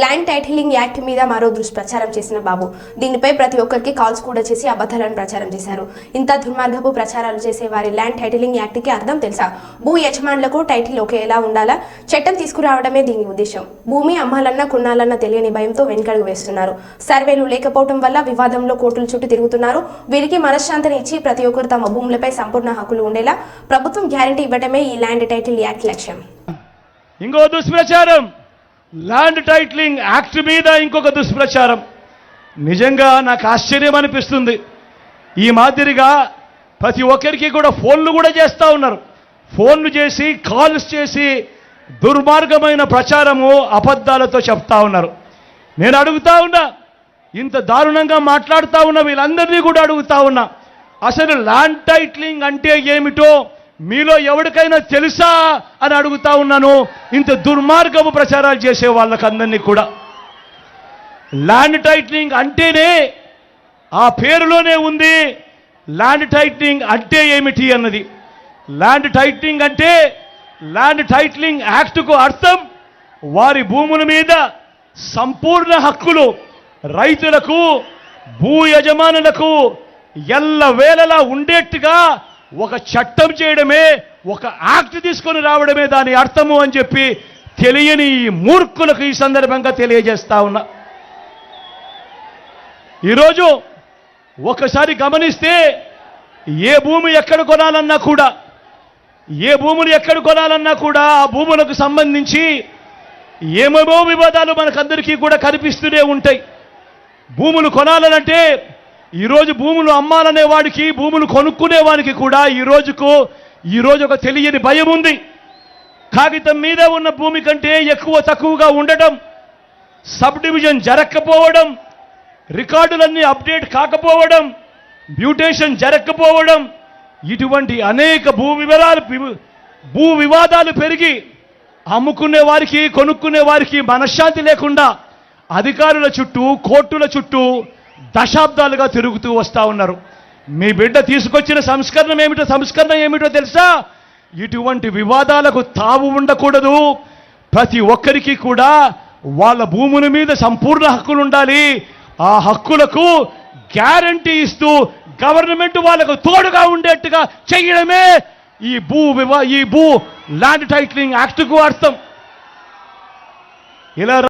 Land titling act మీద మరో దుష్ప్రచారం చేసిన బాబు. దీనిపై ప్రతి ఒక్కరికి కాల్స్ కూడా చేసి అబద్ధాలను ప్రచారం చేశారు. ఇంత దుర్మార్గపు ప్రచారాలు చేసే వారి ల్యాండ్ టైటిలింగ్ యాక్ట్కి అర్థం తెలుసా? భూ యజమానులకు టైటిల్ ఒకేలా ఉండాలా? చట్టం తీసుకురావడమే దీని ఉద్దేశం. భూమి అమ్మాలన్నా కొనాలన్నా తెలియని భయంతో వెనుకడుగు వేస్తున్నారు. సర్వేలు లేకపోవడం వల్ల వివాదంలో కోర్టుల చుట్టూ తిరుగుతున్నారు. వీరికి మనశ్శాంతిని ఇచ్చి ప్రతి ఒక్కరు తమ భూములపై సంపూర్ణ హక్కులు ఉండేలా ప్రభుత్వం గ్యారంటీ ఇవ్వడమే ఈ ల్యాండ్ టైటిల్ యాక్ట్ లక్ష్యం. ఇంకో దుష్ప్రచారం! ల్యాండ్ టైటిలింగ్ యాక్ట్ మీద ఇంకొక దుష్ప్రచారం. నిజంగా నాకు ఆశ్చర్యం అనిపిస్తుంది. ఈ మాదిరిగా ప్రతి ఒక్కరికి కూడా ఫోన్లు కూడా చేస్తూ ఉన్నారు. ఫోన్లు చేసి కాల్స్ చేసి దుర్మార్గమైన ప్రచారము అబద్ధాలతో చెప్తా ఉన్నారు. నేను అడుగుతా ఉన్నా ఇంత దారుణంగా మాట్లాడుతూ ఉన్న వీళ్ళందరినీ కూడా అడుగుతా ఉన్నా అసలు ల్యాండ్ టైట్లింగ్ అంటే ఏమిటో మీలో ఎవరికైనా తెలుసా అని అడుగుతా ఉన్నాను. ఇంత దుర్మార్గపు ప్రచారాలు చేసే వాళ్ళకందరినీ కూడా. ల్యాండ్ టైటిలింగ్ అంటేనే ఆ పేరులోనే ఉంది. ల్యాండ్ టైటిలింగ్ అంటే ఏమిటి అన్నది. ల్యాండ్ టైటిలింగ్ అంటే ల్యాండ్ టైటిలింగ్ యాక్ట్కు అర్థం వారి భూముల మీద సంపూర్ణ హక్కులు రైతులకు భూ యజమానులకు ఎల్లవేళలా ఉండేట్టుగా ఒక చట్టం చేయడమే ఒక యాక్ట్ తీసుకొని రావడమే దాని అర్థము అని చెప్పి తెలియని ఈ మూర్ఖులకు ఈ సందర్భంగా తెలియజేస్తా ఉన్నా. ఈరోజు ఒకసారి గమనిస్తే ఏ భూమి ఎక్కడ కొనాలన్నా కూడా ఏ భూములు ఎక్కడ కొనాలన్నా కూడా ఆ భూములకు సంబంధించి ఏమేమో వివాదాలు మనకందరికీ కూడా కనిపిస్తూనే ఉంటాయి. భూములు కొనాలనంటే ఈరోజు భూములు అమ్మాలనే వాడికి భూములు కొనుక్కునే వాడికి కూడా ఈ రోజుకు ఈరోజు ఒక తెలియని భయం ఉంది. కాగితం మీద ఉన్న భూమి కంటే ఎక్కువ తక్కువగా ఉండటం సబ్ డివిజన్ జరగకపోవడం రికార్డులన్నీ అప్డేట్ కాకపోవడం మ్యూటేషన్ జరగకపోవడం ఇటువంటి అనేక భూ వివరాలు భూ వివాదాలు పెరిగి అమ్ముకునే వారికి కొనుక్కునే వారికి మనశ్శాంతి లేకుండా అధికారుల చుట్టూ కోర్టుల చుట్టూ దశాబ్దాలుగా తిరుగుతూ వస్తూ ఉన్నారు. మీ బిడ్డ తీసుకొచ్చిన సంస్కరణ ఏమిటో సంస్కరణ ఏమిటో తెలుసా? ఇటువంటి వివాదాలకు తావు ఉండకూడదు. ప్రతి ఒక్కరికి కూడా వాళ్ళ భూముల మీద సంపూర్ణ హక్కులు ఉండాలి. ఆ హక్కులకు గ్యారంటీ ఇస్తూ గవర్నమెంట్ వాళ్ళకు తోడుగా ఉండేట్టుగా చేయడమే ఈ భూ వివా ఈ భూ ల్యాండ్ టైటిలింగ్ యాక్ట్కు అర్థం. ఇలా